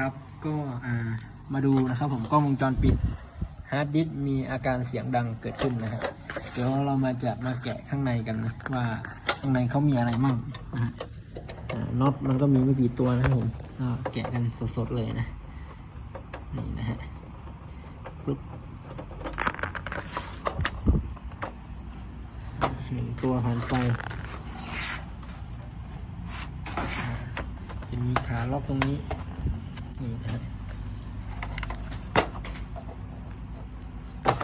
ครับ ก็มาดูนะครับผมกล้องวงจรปิดฮาร์ดดิสก์มีอาการเสียงดังเกิดขึ้นนะฮะเดี๋ยวเรามาจะมาแกะข้างในกันนะว่าข้างในเขามีอะไรมั่งนะฮะน็อตมันก็มีไม่กี่ตัวนะครับผมก็แกะกันสดๆเลยนะนี่นะฮะปึ๊บหนึ่งตัวผ่านไปจะมีขาล็อกตรงนี้ นี่นะฮะ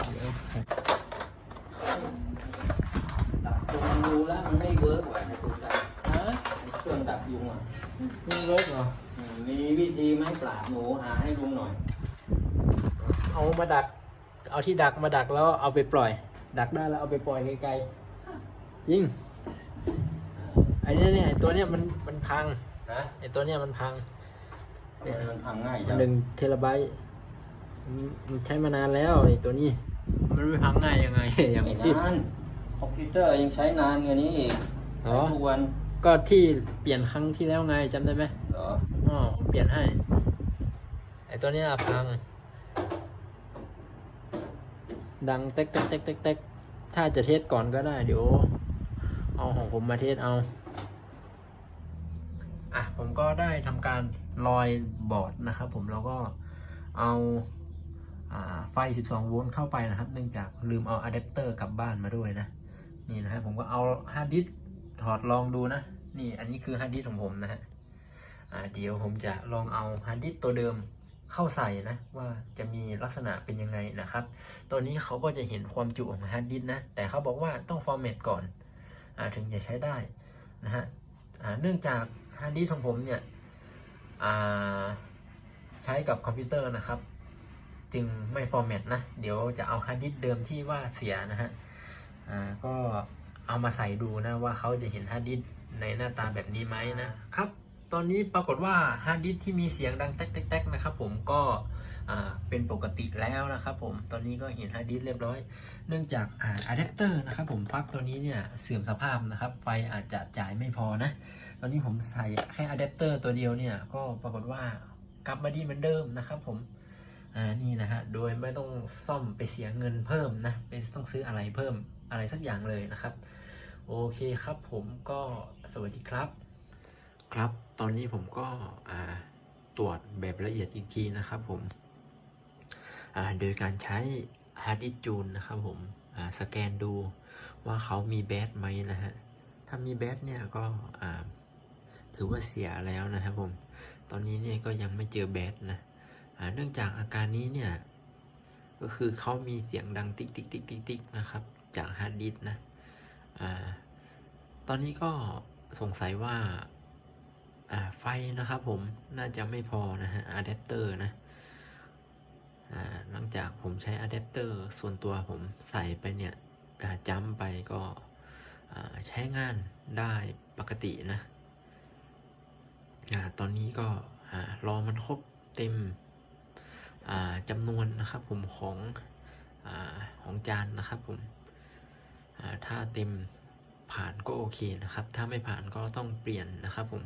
เดี๋ยวครับดับจนดูแล้วมันไม่เวิร์กว่ะในตัวใจฮะเครื่องดับยุงอะมีเวิร์กเหรออืมมีวิธีไหมปราบหนูหาให้ลุงหน่อย เอามาดัก เอาที่ดักมาดักแล้วเอาไปปล่อย ดักได้แล้วเอาไปปล่อยไกลๆจริงไอ้เนี่ยเนี่ยไอ้ตัวเนี้ยมันมันพังฮะไอ้ตัวเนี้ยมันพัง ทำไมมันทำง่ายจังหนึ่งเทราไบต์มันมันใช้มานานแล้วไอ้ตัวนี้ มันไม่พังง่ายยังไง อย่างไม่ที่นานคอมพิวเตอร์ยังใช้นานกว่านี้อีกเหรอทุกวันก็ที่เปลี่ยนครั้งที่แล้วไงจำได้ไหมเหรออ๋อเปลี่ยนให้ ไอ้ตัวเนี้ยพัง ดังเต๊กเต๊กเต๊กเต๊กเต๊กถ้าจะเทสก่อนก็ได้เดี๋ยว เอาของผมมาเทสเอาอะ ผมก็ได้ทำการลอยบอร์ดนะครับ ผมแล้วก็เอาอาไฟ 12 โวลต์เข้าไปนะครับ เนื่องจากลืมเอาอะแดปเตอร์กลับบ้านมาด้วยนะ นี่นะฮะผมก็เอาฮาร์ดดิสก์ถอดลองดูนะ นี่อันนี้คือฮาร์ดดิสก์ของผมนะฮะเดี๋ยวผมจะลองเอาฮาร์ดดิสก์ตัวเดิมเข้าใส่นะ ว่าจะมีลักษณะเป็นยังไงนะครับ ตัวนี้เขาก็จะเห็นความจุของฮาร์ดดิสก์นะ แต่เขาบอกว่าต้องฟอร์แมตก่อนอถึงจะใช้ได้นะฮะเนื่องจาก ฮาร์ดดิสของผมเนี่ยใช้กับคอมพิวเตอร์นะครับ จึงไม่ฟอร์แมตนะ เดี๋ยวจะเอาฮาร์ดดิสเดิมที่ว่าเสียนะฮะก็เอามาใส่ดูนะว่าเขาจะเห็นฮาร์ดดิสในหน้าตาแบบนี้ไหมนะครับ ตอนนี้ปรากฏว่าฮาร์ดดิสที่มีเสียงดังแต๊กๆนะครับผมก็ เป็นปกติแล้วนะครับผม ตอนนี้ก็เห็นฮาร์ดดิสเรียบร้อย เนื่องจากอะแดปเตอร์นะครับผมปลั๊กตัวนี้เนี่ยเสื่อมสภาพนะครับ ไฟอาจจะจ่ายไม่พอนะ ตอนนี้ผมใส่แค่อะแดปเตอร์ตัวเดียวเนี่ย ก็ปรากฏว่ากลับมาดีเหมือนเดิมนะครับผม อ่า นี่นะฮะ โดยไม่ต้องซ่อมไปเสียเงินเพิ่มนะ เป็นต้องซื้ออะไรเพิ่มอะไรสักอย่างเลยนะครับ โอเคครับผมก็สวัสดีครับ ครับ ตอนนี้ผมก็อ่าตรวจแบบละเอียดอีกทีนะครับผม โดยการใช้ฮาร์ดดิสจูนนะครับผมสแกนดูว่าเขามีแบตไหมนะฮะ ถ้ามีแบตเนี่ยก็ถือว่าเสียแล้วนะครับผม ตอนนี้เนี่ยก็ยังไม่เจอแบตนะเนื่องจากอาการนี้เนี่ย ก็คือเขามีเสียงดังติ๊กติ๊กติ๊กติ๊กติ๊กนะครับ จากฮาร์ดดิสนะตอนนี้ก็สงสัยว่าไฟนะครับผมน่าจะไม่พอนะฮะอะแดปเตอร์นะ หลังจากผมใช้อะแดปเตอร์ส่วนตัวผมใส่ไปเนี่ยจัมไปก็ใช้งานได้ปกตินะอตอนนี้ก็รอมันครบเต็มจำนวนนะครับผมของอของจานนะครับผมถ้าเต็มผ่านก็โอเคนะครับ ถ้าไม่ผ่านก็ต้องเปลี่ยนนะครับผม